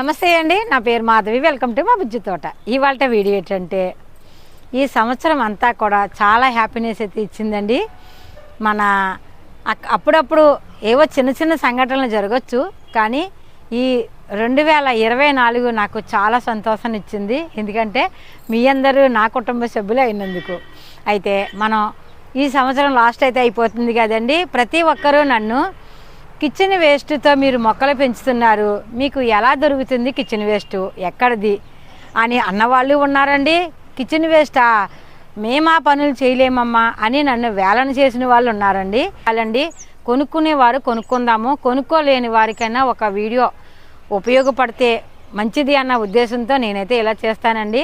నమస్తే అండి నా పేరు మాధవి. వెల్కమ్ టు మా బుజ్జి తోట. ఇవాళ వీడియో ఏంటంటే ఈ సంవత్సరం అంతా కూడా చాలా హ్యాపీనెస్ అయితే ఇచ్చిందండి. మన అక్- అప్పుడప్పుడు ఏవో చిన్న చిన్న సంఘటనలు జరగచ్చు కానీ ఈ రెండు వేల ఇరవై నాలుగు నాకు చాలా సంతోషాన్ని ఇచ్చింది. ఎందుకంటే మీ అందరూ నా కుటుంబ సభ్యులు అయినందుకు. అయితే మనం ఈ సంవత్సరం లాస్ట్ అయితే అయిపోతుంది కదండి. ప్రతి ఒక్కరూ నన్ను కిచెన్ వేస్ట్తో మీరు మొక్కలు పెంచుతున్నారు. మీకు ఎలా దొరుకుతుంది కిచెన్ వేస్ట్? ఎక్కడిది? అని అన్నవాళ్ళు ఉన్నారండి. కిచెన్ వేస్టా? మేము ఆ పనులు చేయలేమమ్మా అని నన్ను వేలన చేసిన వాళ్ళు ఉన్నారండి. వాళ్ళండి కొనుక్కునేవారు కొనుక్కుందాము. కొనుక్కోలేని వారికైనా ఒక వీడియో ఉపయోగపడితే మంచిది అన్న ఉద్దేశంతో నేనైతే ఇలా చేస్తానండి.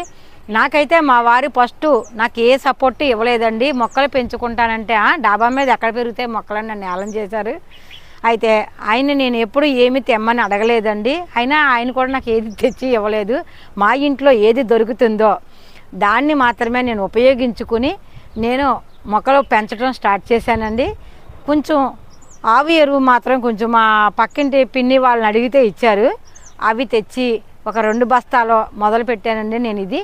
నాకైతే మా వారు ఫస్ట్ నాకు ఏ సపోర్ట్ ఇవ్వలేదండి. మొక్కలు పెంచుకుంటానంటే "ఆ, డాబా మీద ఎక్కడ పెరిగితే మొక్కలని నన్ను ఏలం చేశారు. అయితే ఆయన నేను ఎప్పుడు ఏమి తెమ్మని అడగలేదండి. అయినా ఆయన కూడా నాకు ఏది తెచ్చి ఇవ్వలేదు. మా ఇంట్లో ఏది దొరుకుతుందో దాన్ని మాత్రమే నేను ఉపయోగించుకుని నేను మొక్కలు పెంచడం స్టార్ట్ చేశానండి. కొంచెం ఆవు ఎరువు మాత్రం కొంచెం మా పక్కింటి పిన్ని వాళ్ళని అడిగితే ఇచ్చారు. అవి తెచ్చి ఒక రెండు బస్తాలో మొదలు పెట్టానండి నేను ఇది.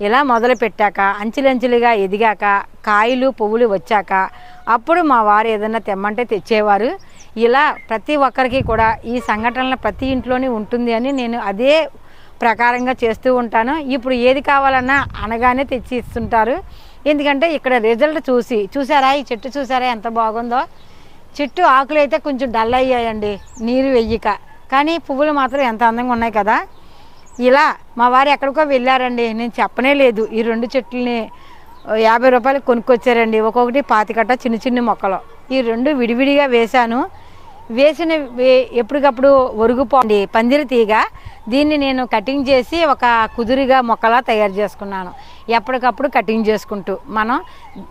ఇలా మొదలు పెట్టాక అంచులంచులుగా ఎదిగాక కాయలు పువ్వులు వచ్చాక అప్పుడు మా వారు ఏదైనా తెమ్మంటే తెచ్చేవారు. ఇలా ప్రతి ఒక్కరికి కూడా ఈ సంఘటనలు ప్రతి ఇంట్లోనే ఉంటుంది అని నేను అదే ప్రకారంగా చేస్తూ ఉంటాను. ఇప్పుడు ఏది కావాలన్నా అనగానే తెచ్చి ఇస్తుంటారు ఎందుకంటే ఇక్కడ రిజల్ట్ చూసి చూసారా? ఈ చెట్టు చూసారా? ఎంత బాగుందో? చెట్టు ఆకులు అయితే కొంచెం డల్ అయ్యాయండి నీరు వెయ్యక. కానీ పువ్వులు మాత్రం ఎంత అందంగా ఉన్నాయి కదా? ఇలా మా వారు ఎక్కడికో వెళ్ళారండి. నేను చెప్పనే లేదు. ఈ రెండు చెట్లని యాభై రూపాయలు కొనుక్కొచ్చారండి. ఒక్కొక్కటి పాతికట్ట చిన్న చిన్న మొక్కలు. ఈ రెండు విడివిడిగా వేశాను. వేసిన వే- ఎప్పటికప్పుడు ఒరుగుపోండి పందిరి తీగ. దీన్ని నేను కటింగ్ చేసి ఒక కుదురుగా మొక్కలా తయారు చేసుకున్నాను. ఎప్పటికప్పుడు కటింగ్ చేసుకుంటూ మనం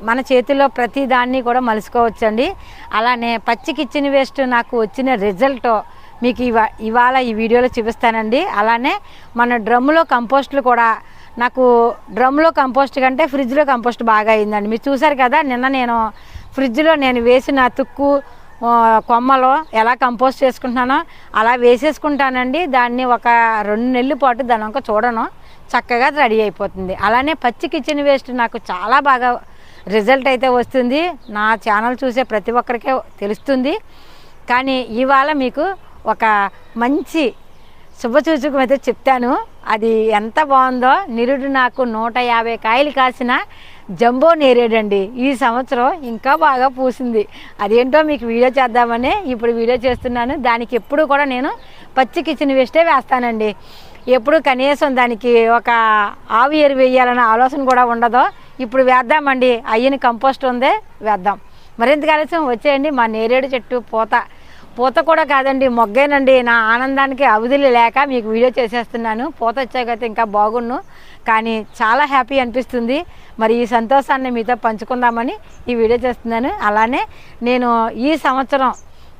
మన చేతిలో ప్రతి దాన్ని కూడా మలుసుకోవచ్చండి అలానే పచ్చి కిచెన్ వేస్ట్ నాకు వచ్చిన రిజల్ట్ మీకు ఇవా ఇవాళ ఈ వీడియోలో చూపిస్తానండి. అలానే మన డ్రమ్ములో కంపోస్ట్లు కూడా నాకు డ్రమ్లో కంపోస్ట్ కంటే ఫ్రిడ్జ్లో కంపోస్ట్ బాగా అయిందండి. మీరు చూసారు కదా నిన్న నేను ఫ్రిడ్జ్లో నేను వేసిన తుక్కు కొమ్మలు ఎలా కంపోస్ట్ చేసుకుంటున్నానో అలా వేసేసుకుంటానండి. దాన్ని ఒక రెండు నెలల పాటు దాని ఒక చూడను. చక్కగా రెడీ అయిపోతుంది. అలానే పచ్చి కిచెన్ వేస్ట్ నాకు చాలా బాగా రిజల్ట్ అయితే వస్తుంది. నా ఛానల్ చూసే ప్రతి ఒక్కరికే తెలుస్తుంది. కానీ ఇవాళ మీకు ఒక మంచి శుభసూచకం అయితే చెప్తాను. అది ఎంత బాగుందో నిరుడు నాకు నూట యాభై కాయలు కాసిన జంబో నేరేడండి. ఈ సంవత్సరం ఇంకా బాగా పూసింది. అదేంటో మీకు వీడియో చేద్దామని ఇప్పుడు వీడియో చేస్తున్నాను. దానికి ఎప్పుడు కూడా నేను పచ్చి కిచెన్ వేస్టే వేస్తానండి. ఎప్పుడు కనీసం దానికి ఒక ఆవు ఎరు వేయాలన్న ఆలోచన కూడా ఉండదు ఇప్పుడు వేద్దామండి. అయ్యని కంపోస్ట్ ఉందే వేద్దాం. మరింత కలిసి వచ్చేయండి మా నేరేడు చెట్టు పూత. పూత కూడా కాదండి మొగ్గేనండి. నా ఆనందానికి అవధులు లేక మీకు వీడియో చేసేస్తున్నాను. పూత వచ్చాకైతే ఇంకా బాగున్ను కానీ చాలా హ్యాపీ అనిపిస్తుంది. మరి ఈ సంతోషాన్ని మీతో పంచుకుందామని ఈ వీడియో చేస్తున్నాను. అలానే నేను ఈ సంవత్సరం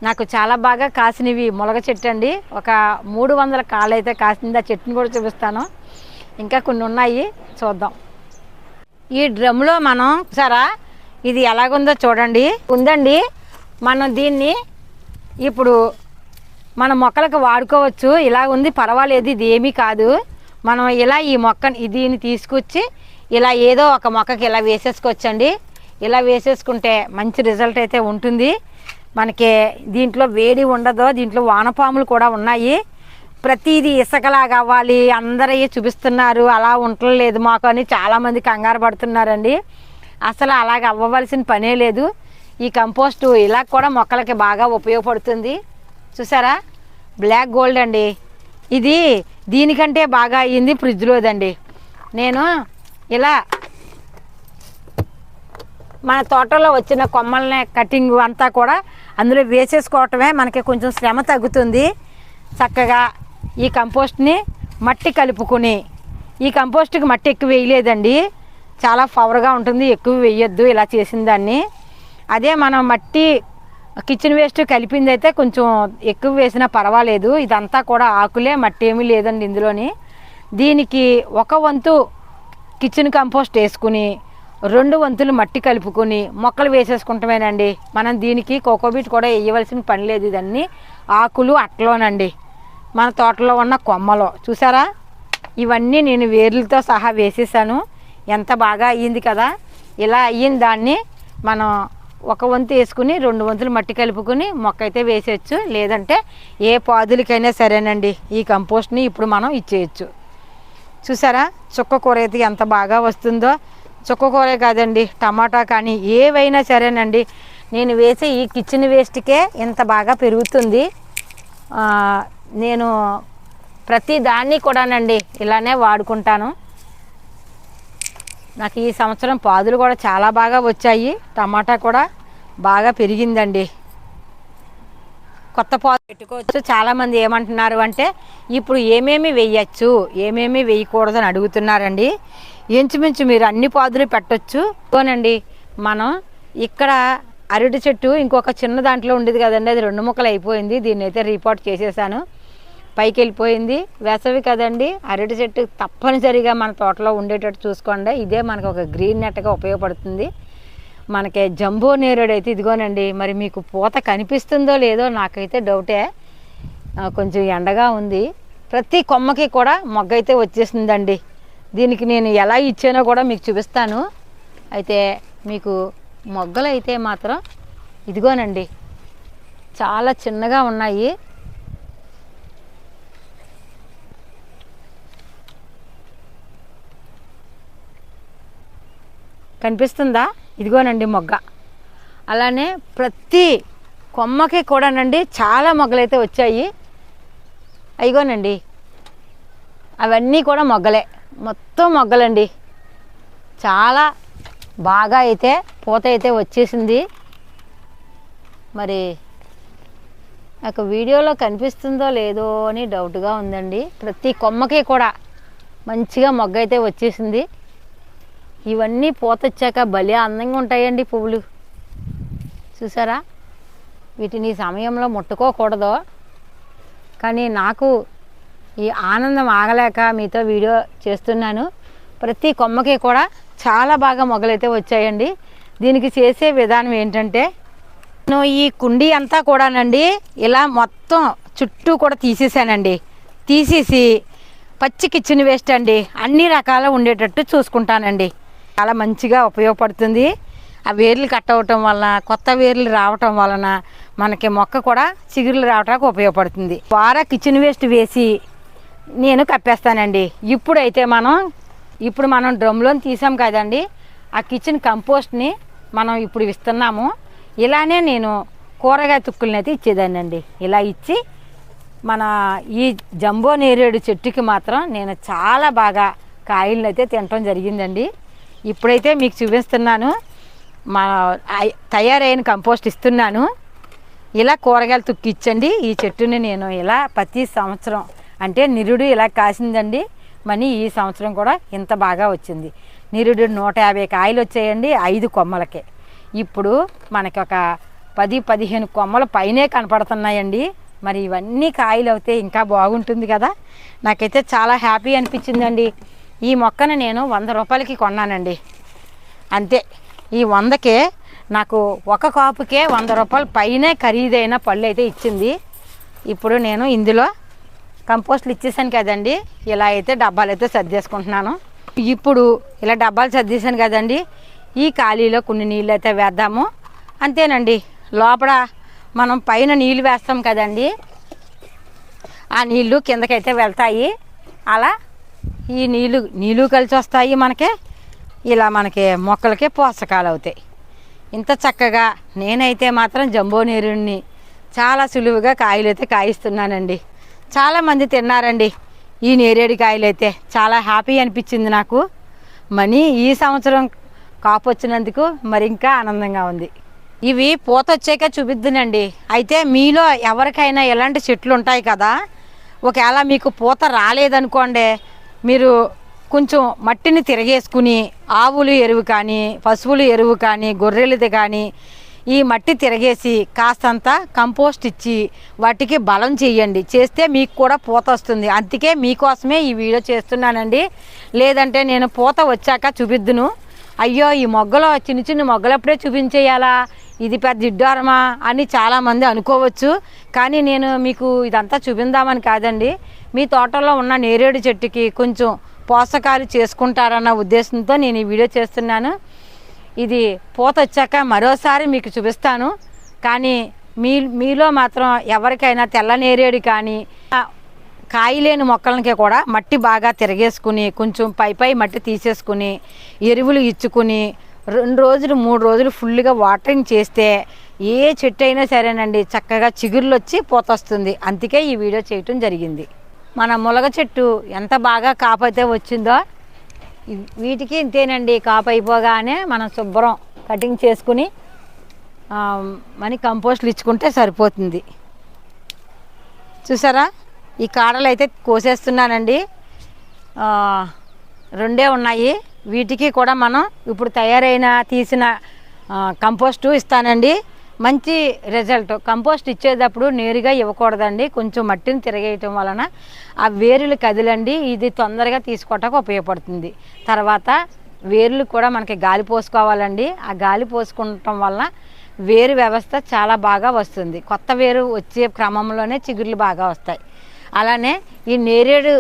నాకు చాలా బాగా కాసినవి ములగ చెట్టు అండి. ఒక మూడు వందల కాళ్ళు అయితే కాసింది. ఆ చెట్టుని కూడా చూపిస్తాను. ఇంకా కొన్ని ఉన్నాయి. చూద్దాం. ఈ డ్రమ్లో మనం సరా ఇది ఎలాగుందో చూడండి. ఉందండి. మనం దీన్ని ఇప్పుడు మన మొక్కలకు వాడుకోవచ్చు. ఇలా ఉంది పర్వాలేదు ఇది ఏమీ కాదు. మనం ఇలా ఈ మొక్కని దీన్ని తీసుకొచ్చి ఇలా ఏదో ఒక మొక్కకి ఇలా వేసేసుకోవచ్చండి. ఇలా వేసేసుకుంటే మంచి రిజల్ట్ అయితే ఉంటుంది. మనకి దీంట్లో వేడి ఉండదు దీంట్లో వానపాములు కూడా ఉన్నాయి. ప్రతిదీ ఇసుకలాగా అవ్వాలి. అందరూ చూపిస్తున్నారు అలా ఉండలేదు మాకు అని చాలామంది కంగారు పడుతున్నారండి. అసలు అలాగ అవ్వవలసిన పనే లేదు. ఈ కంపోస్టు ఇలా కూడా మొక్కలకి బాగా ఉపయోగపడుతుంది. చూసారా? బ్లాక్ గోల్డ్ అండి. ఇది దీనికంటే బాగా అయ్యింది ఫ్రిడ్జ్లోదండి నేను ఇలా మన తోటలో వచ్చిన కొమ్మల్ని కటింగ్ అంతా కూడా అందులో వేసేసుకోవటమే మనకి కొంచెం శ్రమ తగ్గుతుంది. చక్కగా ఈ కంపోస్ట్ని మట్టి కలుపుకొని ఈ కంపోస్ట్కి మట్టి ఎక్కువ వేయలేదండి. చాలా పవర్గా ఉంటుంది ఎక్కువ వేయొద్దు ఇలా చేసిన దాన్ని. అదే మనం మట్టి కిచెన్ వేస్ట్ కలిపింది అయితే కొంచెం ఎక్కువ వేసినా పర్వాలేదు. ఇదంతా కూడా ఆకులే మట్టి ఏమీ లేదండి ఇందులోని. దీనికి ఒక వంతు కిచెన్ కంపోస్ట్ వేసుకుని రెండు వంతులు మట్టి కలుపుకొని మొక్కలు వేసేసుకుంటామేనండి. మనం దీనికి కోకోబీట్ కూడా వేయవలసిన పని లేదు ఇదన్నీ. ఆకులు అట్లోనండి. మన తోటలో ఉన్న కొమ్మలు చూసారా? ఇవన్నీ నేను వేర్లతో సహా వేసేసాను. ఎంత బాగా అయ్యింది కదా? ఇలా అయిన దాన్ని మనం ఒక వంతు వేసుకుని రెండు వంతులు మట్టి కలుపుకుని మొక్క అయితే వేసేయచ్చు. లేదంటే ఏ పాదులకైనా సరేనండి. ఈ కంపోస్ట్ని ఇప్పుడు మనం ఇచ్చేయచ్చు. చూసారా? చుక్క కూర అయితే ఎంత బాగా వస్తుందో. చుక్క కూరే కాదండి టమాటా కానీ ఏవైనా సరేనండి. నేను వేసే ఈ కిచెన్ వేస్ట్కే ఇంత బాగా పెరుగుతుంది. నేను ప్రతి దాన్ని కూడానండి ఇలానే వాడుకుంటాను. నాకు ఈ సంవత్సరం పాదులు కూడా చాలా బాగా వచ్చాయి. టమాటా కూడా బాగా పెరిగిందండి. కొత్త పాదు పెట్టుకోవచ్చు. చాలామంది ఏమంటున్నారు అంటే ఇప్పుడు ఏమేమి వేయచ్చు? ఏమేమి వేయకూడదు అని అడుగుతున్నారండి. ఇంచుమించు మీరు అన్ని పాదులు పెట్టొచ్చు. ఇదిగోనండి మనం ఇక్కడ అరటి చెట్టు ఇంకొక చిన్న దాంట్లో ఉండేది కదండి. అది రెండు ముక్కలు అయిపోయింది. దీన్ని అయితే రిపోర్ట్ చేసేసాను. పైకి వెళ్ళిపోయింది వేసవి కదండి అరటి చెట్టు తప్పనిసరిగా మన తోటలో ఉండేటట్టు చూసుకోండి. ఇదే మనకు ఒక గ్రీన్ నెట్గా ఉపయోగపడుతుంది. మనకి జంబో నేరుడు అయితే ఇదిగోనండి మరి మీకు పూత కనిపిస్తుందో లేదో నాకైతే డౌటే. కొంచెం ఎండగా ఉంది. ప్రతి కొమ్మకి కూడా మొగ్గ అయితే వచ్చేసిందండి దీనికి నేను ఎలా ఇచ్చానో కూడా మీకు చూపిస్తాను. అయితే మీకు మొగ్గలు అయితే మాత్రం ఇదిగోనండి చాలా చిన్నగా ఉన్నాయి. కనిపిస్తుందా? ఇదిగోనండి మొగ్గ. అలానే ప్రతి కొమ్మకి కూడానండి చాలా మొగ్గలైతే వచ్చాయి. అయిగోనండి అవన్నీ కూడా మొగ్గలే. మొత్తం మొగ్గలండి. చాలా బాగా అయితే పూత అయితే వచ్చేసింది. మరి నాకు వీడియోలో కనిపిస్తుందో లేదో అని డౌట్గా ఉందండి. ప్రతి కొమ్మకి కూడా మంచిగా మొగ్గ అయితే వచ్చేసింది. ఇవన్నీ పూత వచ్చాక భలే అందంగా ఉంటాయండి పువ్వులు. చూసారా? వీటిని సమయంలో ముట్టుకోకూడదు. కానీ నాకు ఈ ఆనందం ఆగలేక మీతో వీడియో చేస్తున్నాను. ప్రతి కొమ్మకి కూడా చాలా బాగా మొగలైతే వచ్చాయండి. దీనికి చేసే విధానం ఏంటంటే నేను ఈ కుండీ అంతా కూడానండి ఇలా మొత్తం చుట్టూ కూడా తీసేసానండి. తీసేసి పచ్చి కిచెన్ వేస్ట్ అండి. అన్ని రకాల ఉండేటట్టు చూసుకుంటానండి. చాలా మంచిగా ఉపయోగపడుతుంది. ఆ వేర్లు కట్ అవటం వలన కొత్త వేర్లు రావటం వలన మనకి మొక్క కూడా చిగురులు రావడానికి ఉపయోగపడుతుంది. వారా కిచెన్ వేస్ట్ వేసి నేను కప్పేస్తానండి. ఇప్పుడైతే మనం ఇప్పుడు మనం డ్రమ్లో తీసాం కదండి. ఆ కిచెన్ కంపోస్ట్ని మనం ఇప్పుడు ఇస్తున్నాము. ఇలానే నేను కూరగాయ తుక్కుల్ని అయితే ఇచ్చేదాన్ని అండి ఇలా ఇచ్చి మన ఈ జంబో నేరేడు చెట్టుకి మాత్రం నేను చాలా బాగా కాయలను అయితే తినటం జరిగిందండి. ఇప్పుడైతే మీకు చూపిస్తున్నాను. మా తయారైన కంపోస్ట్ ఇస్తున్నాను. ఇలా కూరగాయలు తుక్కిచ్చండి. ఈ చెట్టుని నేను ఇలా ప్రతి సంవత్సరం అంటే నిరుడు ఇలా కాసిందండి. మనీ ఈ సంవత్సరం కూడా ఇంత బాగా వచ్చింది. నిరుడు నూట యాభై కాయలు వచ్చాయండి ఐదు కొమ్మలకే. ఇప్పుడు మనకి ఒక పది పదిహేను కొమ్మల పైనే కనపడుతున్నాయండి. మరి ఇవన్నీ కాయలు అవుతే ఇంకా బాగుంటుంది కదా. నాకైతే చాలా హ్యాపీ అనిపించిందండి. ఈ మొక్కను నేను వంద రూపాయలకి కొన్నానండి. అంతే. ఈ వందకే నాకు ఒక కాపుకే వంద రూపాయల పైనే ఖరీదైన పళ్ళు అయితే ఇచ్చింది. ఇప్పుడు నేను ఇందులో కంపోస్ట్లు ఇచ్చేసాను కదండి. ఇలా అయితే డబ్బాలు అయితే సర్దేసుకుంటున్నాను. ఇప్పుడు ఇలా డబ్బాలు సర్దేశాను కదండి. ఈ ఖాళీలో కొన్ని నీళ్ళు అయితే వేద్దాము. అంతేనండి. లోపల మనం పైన నీళ్ళు వేస్తాం కదండి. ఆ నీళ్ళు కిందకైతే వెళ్తాయి. అలా ఈ నీళ్ళు నీళ్ళు కలిసి వస్తాయి మనకి. ఇలా మనకి మొక్కలకి పోషకాలు అవుతాయి. ఇంత చక్కగా నేనైతే మాత్రం జంబో నీరుని చాలా సులువుగా కాయలు అయితే కాయిస్తున్నానండి చాలామంది తిన్నారండి ఈ నేరేడు కాయలు అయితే చాలా హ్యాపీ అనిపించింది నాకు. మనీ ఈ సంవత్సరం కాపు వచ్చినందుకు మరి ఇంకా ఆనందంగా ఉంది. ఇవి పూత వచ్చాక చూపిద్దునండి. అయితే మీలో ఎవరికైనా ఎలాంటి చెట్లు ఉంటాయి కదా. ఒకవేళ మీకు పూత రాలేదనుకోండి మీరు కొంచెం మట్టిని తిరగేసుకుని ఆవులు ఎరువు కానీ పశువులు ఎరువు కానీ గొర్రెలది కానీ ఈ మట్టి తిరగేసి కాస్తంత కంపోస్ట్ ఇచ్చి వాటికి బలం చేయండి. చేస్తే మీకు కూడా పూత వస్తుంది. అందుకే మీకోసమే ఈ వీడియో చేస్తున్నానండి. లేదంటే నేను పూత వచ్చాక చూపిద్దును. అయ్యో ఈ మొగ్గలో చిన్న చిన్న మొగ్గలప్పుడే చూపించేయాలా? ఇది పెద్ద దిడ్డోరమా అని చాలామంది అనుకోవచ్చు. కానీ నేను మీకు ఇదంతా చూపిందామని కాదండి. మీ తోటలో ఉన్న నేరేడు చెట్టుకి కొంచెం పోషకాలు చేసుకుంటారన్న ఉద్దేశంతో నేను ఈ వీడియో చేస్తున్నాను. ఇది పూత వచ్చాక మరోసారి మీకు చూపిస్తాను. కానీ మీ మీలో మాత్రం ఎవరికైనా తెల్ల నేరేడు కానీ కాయలేని మొక్కలకి కూడా మట్టి బాగా తిరగేసుకుని కొంచెం పై పై మట్టి తీసేసుకుని ఎరువులు ఇచ్చుకుని రెండు రోజులు మూడు రోజులు ఫుల్గా వాటరింగ్ చేస్తే ఏ చెట్టు అయినా సరేనండి చక్కగా చిగుర్లు వచ్చి పూత వస్తుంది అందుకే ఈ వీడియో చేయటం జరిగింది. మన ములగ చెట్టు ఎంత బాగా కాపైతే వచ్చిందో వీటికి ఇంతేనండి కాపు అయిపోగానే మనం శుభ్రం కటింగ్ చేసుకుని మనీ మని కంపోస్ట్లు ఇచ్చుకుంటే సరిపోతుంది. చూసారా? ఈ కాడలు అయితే కోసేస్తున్నానండి రెండే ఉన్నాయి. వీటికి కూడా మనం ఇప్పుడు తయారైన తీసిన కంపోస్టు ఇస్తానండి. మంచి రిజల్ట్. కంపోస్ట్ ఇచ్చేటప్పుడు నేరుగా ఇవ్వకూడదండి. కొంచెం మట్టిని తిరగేయటం వలన ఆ వేరులు కదిలండి. ఇది తొందరగా తీసుకోవటానికి ఉపయోగపడుతుంది. తర్వాత వేర్లు కూడా మనకి గాలి పోసుకోవాలండి. ఆ గాలి పోసుకుంటం వల్ల వేరు వ్యవస్థ చాలా బాగా వస్తుంది. కొత్త వేరు వచ్చే క్రమంలోనే చిగుర్లు బాగా వస్తాయి. అలానే ఈ నేరేడు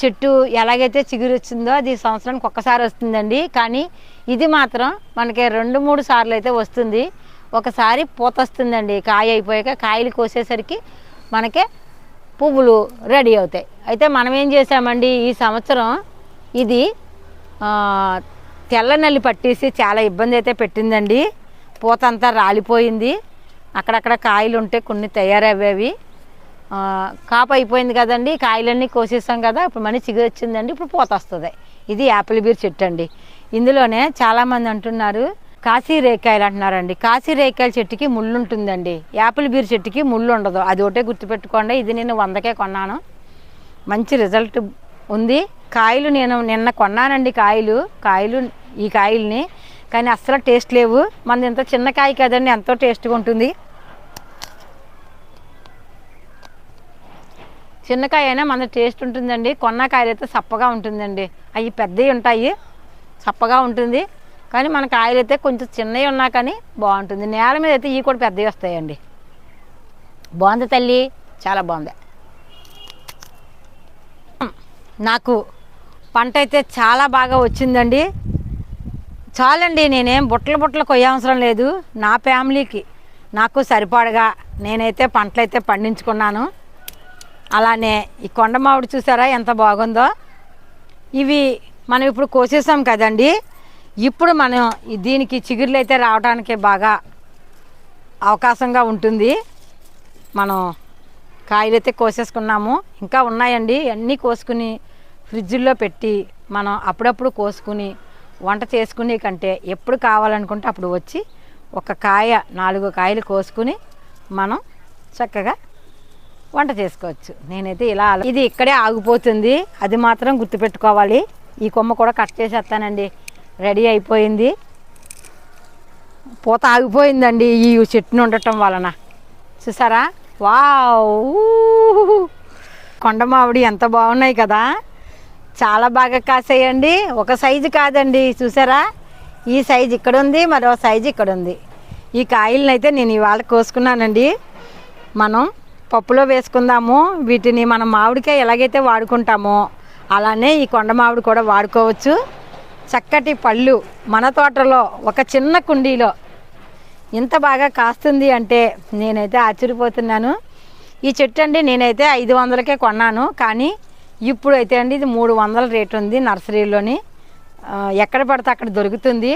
చెట్టు ఎలాగైతే చిగురు వచ్చిందో అది సంవత్సరానికి ఒక్కసారి వస్తుందండి. కానీ ఇది మాత్రం మనకి రెండు మూడు సార్లు అయితే వస్తుంది. ఒకసారి పూత వస్తుందండి. కాయ అయిపోయాక కాయలు కోసేసరికి మనకి పువ్వులు రెడీ అవుతాయి. అయితే మనం ఏం చేసామండి ఈ సంవత్సరం ఇది తెల్ల నల్లి పట్టేసి చాలా ఇబ్బంది అయితే పెట్టిందండి. పూత అంతా రాలిపోయింది. అక్కడక్కడ కాయలు ఉంటే కొన్ని తయారయ్యేవి కాపు అయిపోయింది కదండి కాయలన్నీ కోసేసాం కదా ఇప్పుడు మనీ చిగురు వచ్చిందండి ఇప్పుడు పూత వస్తుంది. ఇది యాపిల్ బీర్ చెట్టు అండి. ఇందులోనే చాలామంది అంటున్నారు కాశీ రేకాయలు అంటున్నారండి. కాశీ రేకాయల చెట్టుకి ముళ్ళు ఉంటుందండి. యాపిల్ బీర్ చెట్టుకి ముళ్ళు ఉండదు. అది ఒకటే గుర్తుపెట్టుకోండి ఇది నేను వందకే కొన్నాను. మంచి రిజల్ట్ ఉంది. కాయలు నేను నిన్న కొన్నానండి కాయలు కాయలు ఈ కాయల్ని. కానీ అస్సలు టేస్ట్ లేవు. మనది ఇంత చిన్న కాయ కదండి ఎంతో టేస్ట్గా ఉంటుంది. చిన్న కాయ అయినా మన టేస్ట్ ఉంటుందండి. కొన్న కాయలు అయితే సప్పగా ఉంటుందండి. అవి పెద్దవి ఉంటాయి సప్పగా ఉంటుంది. కానీ మన కాయలు అయితే కొంచెం చిన్నవి ఉన్నా కానీ బాగుంటుంది. నేల మీద అయితే ఇవి కూడా పెద్దవి వస్తాయండి. బాగుంది తల్లి. చాలా బాగుంది. నాకు పంట అయితే చాలా బాగా వచ్చిందండి. చాలండి నేనేం బుట్టలు బుట్టలు కొయ్యవసరం లేదు. నా ఫ్యామిలీకి నాకు సరిపడగా నేనైతే పంటలు అయితే పండించుకున్నాను. అలానే ఈ కొండ మామిడి చూసారా ఎంత బాగుందో? ఇవి మనం ఇప్పుడు కోసేసాం కదండి. ఇప్పుడు మనం దీనికి చిగుర్లు అయితే రావడానికి బాగా అవకాశంగా ఉంటుంది. మనం కాయలు అయితే కోసేసుకున్నాము. ఇంకా ఉన్నాయండి. అన్నీ కోసుకుని ఫ్రిడ్జ్లో పెట్టి మనం అప్పుడప్పుడు కోసుకుని వంట చేసుకునే కంటే ఎప్పుడు కావాలనుకుంటే అప్పుడు వచ్చి ఒక కాయ నాలుగు కాయలు కోసుకుని మనం చక్కగా వంట చేసుకోవచ్చు. నేనైతే ఇలా ఇది ఇక్కడే ఆగిపోతుంది. అది మాత్రం గుర్తుపెట్టుకోవాలి. ఈ కొమ్మ కూడా కట్ చేసేస్తానండి. రెడీ అయిపోయింది. పూత ఆగిపోయిందండి ఈ చెట్టును ఉండటం వలన. చూసారా? వావ్! కొండ మామిడి ఎంత బాగున్నాయి కదా? చాలా బాగా కాసేయండి. ఒక సైజు కాదండి. చూసారా? ఈ సైజు ఇక్కడ ఉంది మరో సైజు ఇక్కడ ఉంది. ఈ కాయలను అయితే నేను ఇవాళ కోసుకున్నానండి. మనం పప్పులో వేసుకుందాము. వీటిని మనం మామిడికాయ ఎలాగైతే వాడుకుంటామో అలానే ఈ కొండ మామిడి కూడా వాడుకోవచ్చు. చక్కటి పళ్ళు మన తోటలో ఒక చిన్న కుండీలో. ఇంత బాగా కాస్తుంది అంటే నేనైతే ఆశ్చర్యపోతున్నాను. ఈ చెట్టు అండి నేనైతే ఐదు వందలకే కొన్నాను. కానీ ఇప్పుడు అయితే అండి ఇది మూడు వందల రేటు ఉంది నర్సరీలోని. ఎక్కడ పడితే అక్కడ దొరుకుతుంది.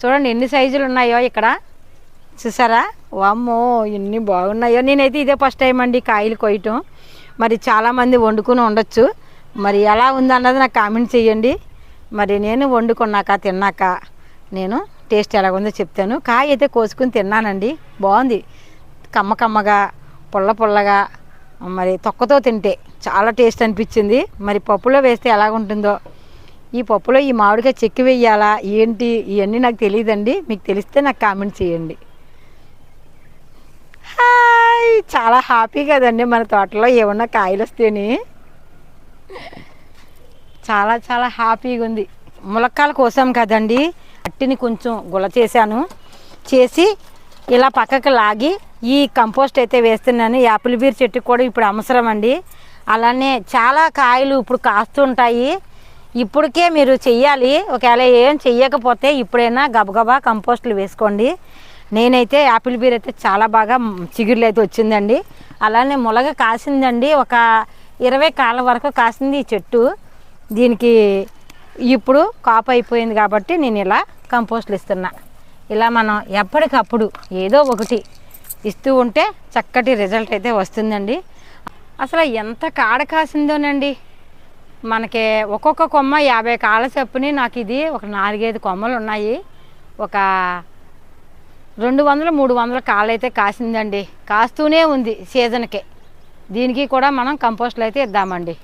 చూడండి ఎన్ని సైజులు ఉన్నాయో ఇక్కడ. చూసారా? వామ్మో ఇన్ని బాగున్నాయో. నేనైతే ఇదే ఫస్ట్ టైం అండి కాయలు కొయ్యటం. మరి చాలామంది వండుకుని ఉండొచ్చు. మరి ఎలా ఉందన్నది నాకు కామెంట్ చేయండి మరి నేను వండుకున్నాక తిన్నాక నేను టేస్ట్ ఎలా ఉందో చెప్తాను. కాయ అయితే కోసుకుని తిన్నానండి. బాగుంది. కమ్మ కమ్మగా పుల్ల పుల్లగా మరి తొక్కతో తింటే చాలా టేస్ట్ అనిపించింది. మరి పప్పులో వేస్తే ఎలా ఉంటుందో ఈ పప్పులో ఈ మామిడికాయ చెక్కి వేయాలా? ఏంటి? ఇవన్నీ నాకు తెలియదండి. మీకు తెలిస్తే నాకు కామెంట్ చేయండి హాయ్. చాలా హ్యాపీ కదండి మన తోటలో ఏమన్నా కాయలు వస్తేనే. చాలా చాలా హ్యాపీగా ఉంది. ములక్కాయల కోసాం కదండి. మట్టిని కొంచెం గుల చేశాను. చేసి ఇలా పక్కకు లాగి ఈ కంపోస్ట్ అయితే వేస్తున్నాను. యాపిల్ బీర్ చెట్టుకు కూడా ఇప్పుడు అవసరం అండి. అలానే చాలా కాయలు ఇప్పుడు కాస్తుంటాయి ఇప్పటికే మీరు చెయ్యాలి. ఒకవేళ ఏం చెయ్యకపోతే ఇప్పుడైనా గబగబా కంపోస్ట్లు వేసుకోండి. నేనైతే యాపిల్ బీర్ అయితే చాలా బాగా చిగురులు అయితే వచ్చిందండి. అలానే ములగ కాసిందండి. ఒక ఇరవై కాళ్ళ వరకు కాసింది ఈ చెట్టు. దీనికి ఇప్పుడు కాపు అయిపోయింది కాబట్టి నేను ఇలా కంపోస్ట్లు ఇస్తున్నా. ఇలా మనం ఎప్పటికప్పుడు ఏదో ఒకటి ఇస్తూ ఉంటే చక్కటి రిజల్ట్ అయితే వస్తుందండి. అసలు ఎంత కాడ కాసిందోనండి. మనకి ఒక్కొక్క కొమ్మ యాభై కాళ్ళ చెప్పుని నాకు ఇది ఒక నాలుగైదు కొమ్మలు ఉన్నాయి. ఒక రెండు వందలు మూడు వందల కాళ్ళు అయితే కాసిందండి. కాస్తూనే ఉంది సీజన్కే. దీనికి కూడా మనం కంపోస్ట్లు అయితే ఇద్దామండి.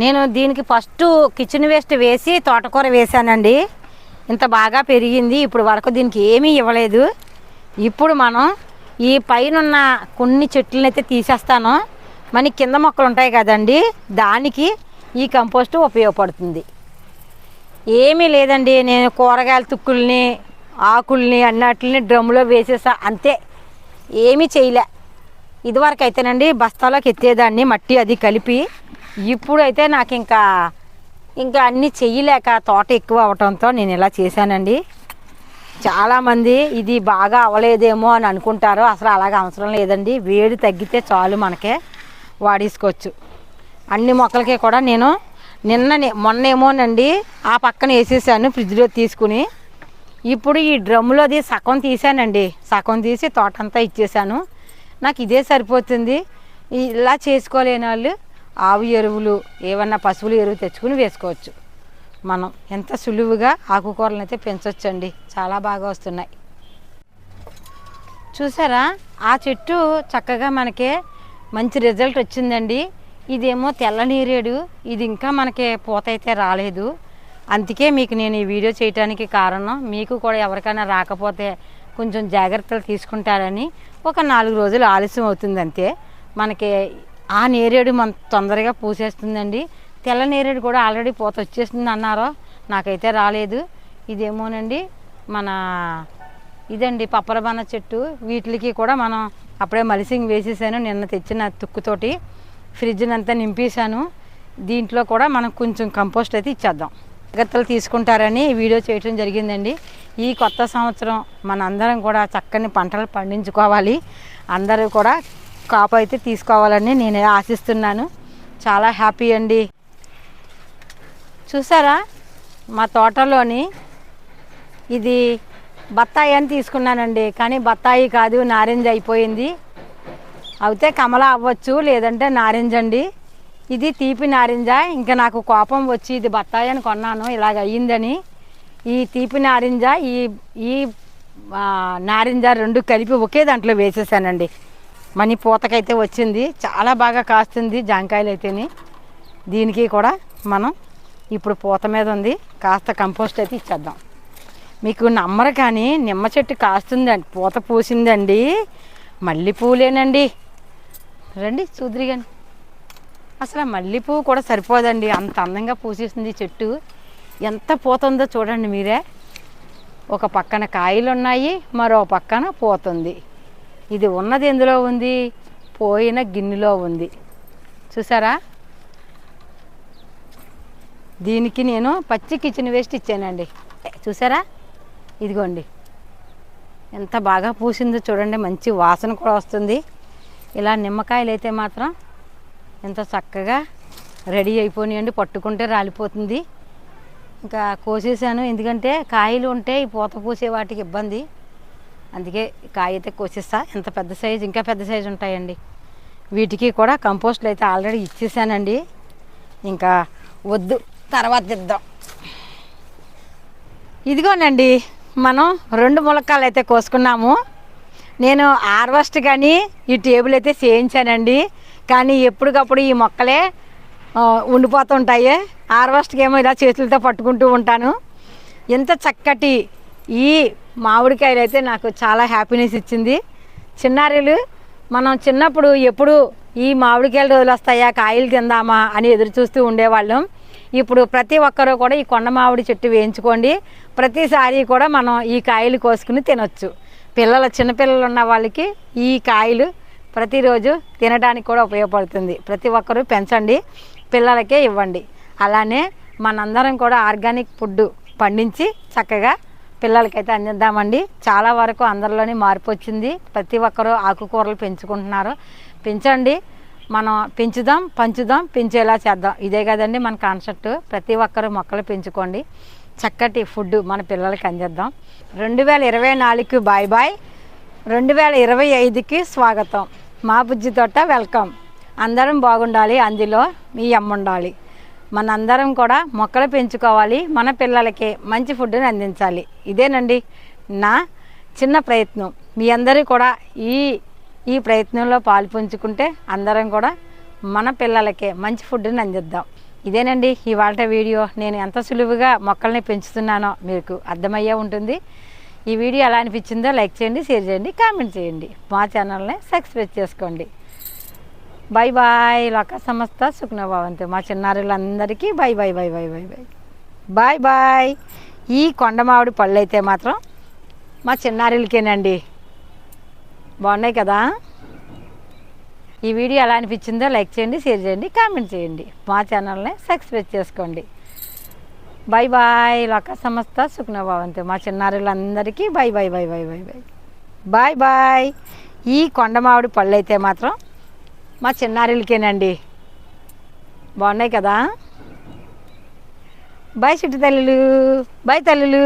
నేను దీనికి ఫస్ట్ కిచెన్ వేస్ట్ వేసి తోటకూర వేసానండి ఇంత బాగా పెరిగింది ఇప్పుడు వరకు దీనికి ఏమీ ఇవ్వలేదు. ఇప్పుడు మనం ఈ పైన ఉన్న కొన్ని చెట్లను అయితే తీసేస్తాను. మన కింద మొక్కలు ఉంటాయి కదండి దానికి ఈ కంపోస్ట్ ఉపయోగపడుతుంది. ఏమీ లేదండి. నేను కూరగాయల తుక్కుల్ని ఆకుల్ని అన్నట్లని డ్రమ్ములో వేసేసా. అంతే. ఏమీ చేయలే. ఇదివరకు అయితేనండి బస్తాలోకి ఎత్తేదాన్ని మట్టి అది కలిపి. ఇప్పుడైతే నాకు ఇంకా ఇంకా అన్నీ చెయ్యలేక తోట ఎక్కువ అవటంతో నేను ఇలా చేశానండి. చాలామంది ఇది బాగా అవ్వలేదేమో అని అనుకుంటారు. అసలు అలాగ అవసరం లేదండి. వేడి తగ్గితే చాలు మనకే. వాడేసుకోవచ్చు. అన్ని మొక్కలకి కూడా నేను నిన్న మొన్నేమోనండి ఆ పక్కన వేసేసాను ఫ్రిడ్జ్లో తీసుకుని. ఇప్పుడు ఈ డ్రమ్లోది సగం తీసానండి. సగం తీసి తోటంతా ఇచ్చేసాను. నాకు ఇదే సరిపోతుంది. ఇలా చేసుకోలేని వాళ్ళు ఆవు ఎరువులు ఏమన్నా పశువుల ఎరువు తెచ్చుకుని వేసుకోవచ్చు. మనం ఎంత సులువుగా ఆకుకూరలను అయితే పెంచవచ్చండి చాలా బాగా వస్తున్నాయి. చూసారా? ఆ చెట్టు చక్కగా మనకి మంచి రిజల్ట్ వచ్చిందండి. ఇదేమో తెల్ల నేరేడు. ఇది ఇంకా మనకి పూత అయితే రాలేదు. అందుకే మీకు నేను ఈ వీడియో చేయడానికి కారణం మీకు కూడా ఎవరికైనా రాకపోతే కొంచెం జాగ్రత్తలు తీసుకుంటారని ఒక నాలుగు రోజులు ఆలస్యం అవుతుంది అంతే మనకి ఆ నేరేడు మన తొందరగా పూసేస్తుందండి. తెల్ల నేరేడు కూడా ఆల్రెడీ పూత వచ్చేస్తుంది అన్నారో నాకైతే రాలేదు. ఇదేమోనండి మన ఇదండి పప్పరబన్న చెట్టు. వీటికి కూడా మనం అప్పుడే మలిసింగ్ వేసేసాను నిన్న తెచ్చిన తుక్కుతోటి. ఫ్రిడ్జ్ని అంతా నింపేశాను. దీంట్లో కూడా మనం కొంచెం కంపోస్ట్ అయితే ఇచ్చేద్దాం. జాగ్రత్తలు తీసుకుంటారని వీడియో చేయడం జరిగిందండి. ఈ కొత్త సంవత్సరం మనందరం కూడా చక్కని పంటలు పండించుకోవాలి. అందరూ కూడా కాపు అయితే తీసుకోవాలని నేను ఆశిస్తున్నాను. చాలా హ్యాపీ అండి. చూసారా? మా తోటలోని ఇది బత్తాయి అని తీసుకున్నానండి. కానీ బత్తాయి కాదు నారింజ అయిపోయింది. అయితే కమల అవ్వచ్చు లేదంటే నారింజ అండి. ఇది తీపి నారింజ? ఇంకా నాకు కోపం వచ్చి ఇది బత్తాయి అని కొన్నాను ఇలాగ అయ్యిందని. ఈ తీపి నారింజ ఈ ఈ నారింజ రెండు కలిపి ఒకే దాంట్లో వేసేసానండి. మనీ పూతకైతే వచ్చింది చాలా బాగా కాస్తుంది జాంకాయలు అయితేని దీనికి కూడా మనం ఇప్పుడు పూత మీద ఉంది కాస్త కంపోస్ట్ అయితే ఇచ్చేద్దాం. మీకు నమ్మరు కానీ నిమ్మ చెట్టు కాస్తుందండి పూత పూసిందండి. మల్లెపూలేనండి. రండి చూదురు కానీ అసలు ఆ మల్లెపువ్వు కూడా సరిపోదండి. అంత అందంగా పూసేస్తుంది చెట్టు. ఎంత పోతుందో చూడండి మీరే. ఒక పక్కన కాయలు ఉన్నాయి మరో పక్కన పోతుంది. ఇది ఉన్నది ఎందులో ఉంది? పోయిన గిన్నెలో ఉంది. చూసారా? దీనికి నేను పచ్చి కిచెన్ వేస్ట్ ఇచ్చానండి. చూసారా? ఇదిగోండి. ఎంత బాగా పూసిందో చూడండి. మంచి వాసన కూడా వస్తుంది. ఇలా నిమ్మకాయలు అయితే మాత్రం ఎంత చక్కగా రెడీ అయిపోయినాయండి. పట్టుకుంటే రాలిపోతుంది. ఇంకా కోసేసాను. ఎందుకంటే కాయలు ఉంటే ఈ పూత పూసే వాటికి ఇబ్బంది. అందుకే కాయ అయితే కోసేస్తా. ఎంత పెద్ద సైజు ఇంకా పెద్ద సైజు ఉంటాయండి. వీటికి కూడా కంపోస్ట్లు అయితే ఆల్రెడీ ఇచ్చేసానండి. ఇంకా వద్దు తర్వాత ఇద్దాం. ఇదిగోనండి మనం రెండు ములక్కాలు అయితే కోసుకున్నాము. నేను హార్వెస్ట్ కానీ ఈ టేబుల్ అయితే చేయించానండి. కానీ ఎప్పటికప్పుడు ఈ మొక్కలే ఉండిపోతుంటాయి. హార్వెస్ట్కి ఏమో ఇలా చేతులతో పట్టుకుంటూ ఉంటాను. ఎంత చక్కటి ఈ మామిడికాయలు అయితే నాకు చాలా హ్యాపీనెస్ ఇచ్చింది. చిన్నారులు మనం చిన్నప్పుడు ఎప్పుడు ఈ మామిడికాయలు రోజులు వస్తాయా కాయలు తిందామా అని ఎదురు చూస్తూ ఉండేవాళ్ళం. ఇప్పుడు ప్రతి ఒక్కరూ కూడా ఈ కొండ మామిడి చెట్టు వేయించుకోండి. ప్రతిసారి కూడా మనం ఈ కాయలు కోసుకుని తినొచ్చు. పిల్లల చిన్నపిల్లలు ఉన్న వాళ్ళకి ఈ కాయలు ప్రతిరోజు తినడానికి కూడా ఉపయోగపడుతుంది. ప్రతి ఒక్కరూ పెంచండి పిల్లలకే ఇవ్వండి. అలానే మనందరం కూడా ఆర్గానిక్ ఫుడ్ పండించి చక్కగా పిల్లలకైతే అందిద్దామండి. చాలా వరకు అందరిలోనే మార్పు వచ్చింది. ప్రతి ఒక్కరూ ఆకుకూరలు పెంచుకుంటున్నారు. పెంచండి మనం పెంచుదాం పంచుదాం పెంచేలా చేద్దాం. ఇదే కదండి మన కాన్సెప్ట్. ప్రతి ఒక్కరూ మొక్కలు పెంచుకోండి. చక్కటి ఫుడ్ మన పిల్లలకి అందిద్దాం. రెండు వేల ఇరవై నాలుగుకి బాయ్ బాయ్. రెండు వేల ఇరవై ఐదుకి స్వాగతం. మా బుజ్జి తోట వెల్కమ్. అందరం బాగుండాలి అందులో మీ అమ్మ ఉండాలి. మనందరం కూడా మొక్కలు పెంచుకోవాలి మన పిల్లలకి మంచి ఫుడ్ని అందించాలి. ఇదేనండి నా చిన్న ప్రయత్నం. మీ అందరూ కూడా ఈ ఈ ప్రయత్నంలో పాలు పంచుకుంటే అందరం కూడా మన పిల్లలకి మంచి ఫుడ్ని అందిద్దాం. ఇదేనండి ఇవాళ వీడియో. నేను ఎంత సులువుగా మొక్కల్ని పెంచుతున్నానో మీకు అర్థమయ్యే ఉంటుంది. ఈ వీడియో ఎలా అనిపించిందో లైక్ చేయండి షేర్ చేయండి కామెంట్ చేయండి. మా ఛానల్ని సబ్స్క్రైబ్ చేసుకోండి. బాయ్ బాయ్ లోక సమస్త సుఖ్నభావంతో. మా చిన్నారులందరికీ bye bye bye bye bye bye bye bye. ఈ కొండమావిడి పళ్ళు అయితే మాత్రం మా చిన్నారులకేనండి. బాగున్నాయి కదా? ఈ వీడియో ఎలా అనిపించిందో లైక్ చేయండి షేర్ చేయండి కామెంట్ చేయండి. మా ఛానల్ని సబ్స్క్రైబ్ చేసుకోండి. బాయ్ బాయ్ లోక సమస్త సుఖ్నభావంతో. మా చిన్నారులందరికీ bye bye bye bye bye bye bye bye ఈ కొండమావిడి పళ్ళు అయితే మాత్రం మా చిన్నారులకేనండి. బాగున్నాయి కదా? బాయ్ చిట్టు తల్లులు. బాయ్ తల్లులు.